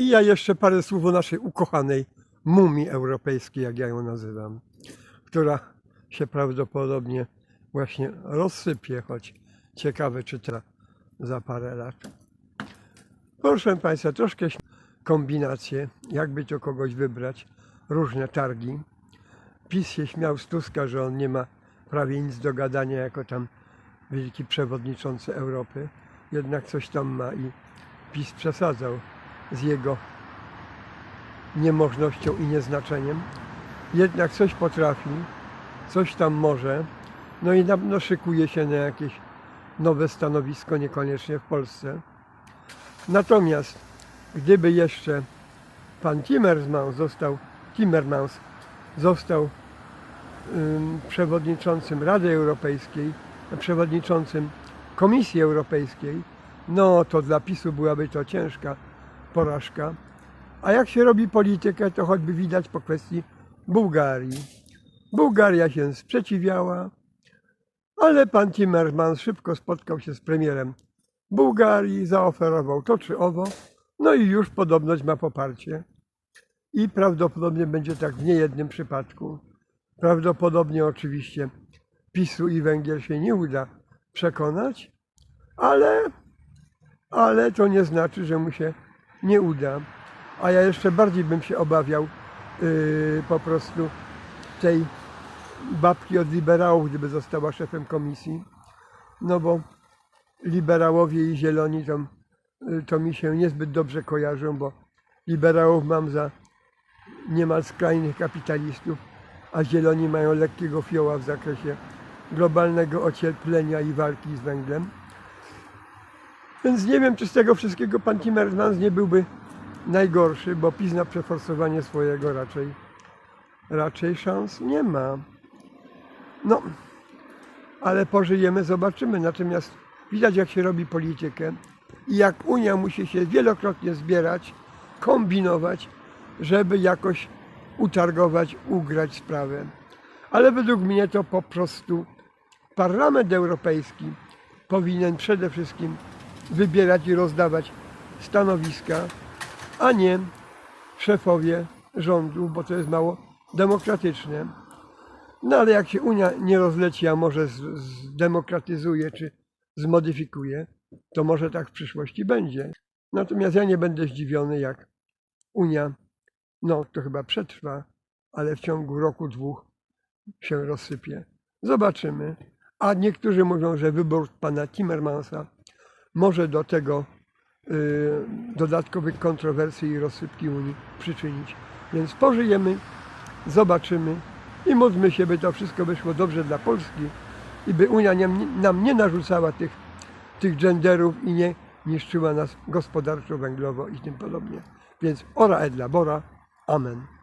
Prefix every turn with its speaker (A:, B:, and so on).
A: I ja jeszcze parę słów o naszej ukochanej mumii europejskiej, jak ja ją nazywam, która się prawdopodobnie właśnie rozsypie, choć ciekawe czy tra za parę lat. Proszę Państwa, troszkę kombinacje, jakby to kogoś wybrać, różne targi. PiS się śmiał z Tuska, że on nie ma prawie nic do gadania jako tam wielki przewodniczący Europy. Jednak coś tam ma i PiS przesadzał z jego niemożnością i nieznaczeniem. Jednak coś potrafi, coś tam może, no i na pewno szykuje się na jakieś nowe stanowisko, niekoniecznie w Polsce. Natomiast gdyby jeszcze pan Timmermans został, Timmermans został ym, przewodniczącym Rady Europejskiej, przewodniczącym Komisji Europejskiej, no to dla PiSu byłaby to ciężka porażka. A jak się robi politykę, to choćby widać po kwestii Bułgarii. Bułgaria się sprzeciwiała, ale pan Timmermans szybko spotkał się z premierem Bułgarii, zaoferował to czy owo, no i już podobność ma poparcie. I prawdopodobnie będzie tak w niejednym przypadku. Prawdopodobnie oczywiście PiSu i Węgier się nie uda przekonać, ale, ale to nie znaczy, że mu się nie uda. A ja jeszcze bardziej bym się obawiał yy, po prostu tej babki od liberałów, gdyby została szefem komisji. No bo liberałowie i zieloni to, y, to mi się niezbyt dobrze kojarzą, bo liberałów mam za niemal skrajnych kapitalistów, a zieloni mają lekkiego fioła w zakresie globalnego ocieplenia i walki z węglem. Więc nie wiem, czy z tego wszystkiego pan Timmermans nie byłby najgorszy, bo PiS na przeforsowanie swojego raczej, raczej szans nie ma. No, ale pożyjemy, zobaczymy. Natomiast widać, jak się robi politykę i jak Unia musi się wielokrotnie zbierać, kombinować, żeby jakoś utargować, ugrać sprawę. Ale według mnie to po prostu Parlament Europejski powinien przede wszystkim wybierać i rozdawać stanowiska, a nie szefowie rządów, bo to jest mało demokratyczne. No ale jak się Unia nie rozleci, a może zdemokratyzuje czy zmodyfikuje, to może tak w przyszłości będzie. Natomiast ja nie będę zdziwiony, jak Unia, no to chyba przetrwa, ale w ciągu roku, dwóch się rozsypie. Zobaczymy. A niektórzy mówią, że wybór pana Timmermansa może do tego y, dodatkowych kontrowersji i rozsypki Unii przyczynić. Więc pożyjemy, zobaczymy i módlmy się, by to wszystko wyszło dobrze dla Polski i by Unia nam nie narzucała tych, tych genderów i nie niszczyła nas gospodarczo, węglowo i tym podobnie. Więc ora et labora. Amen.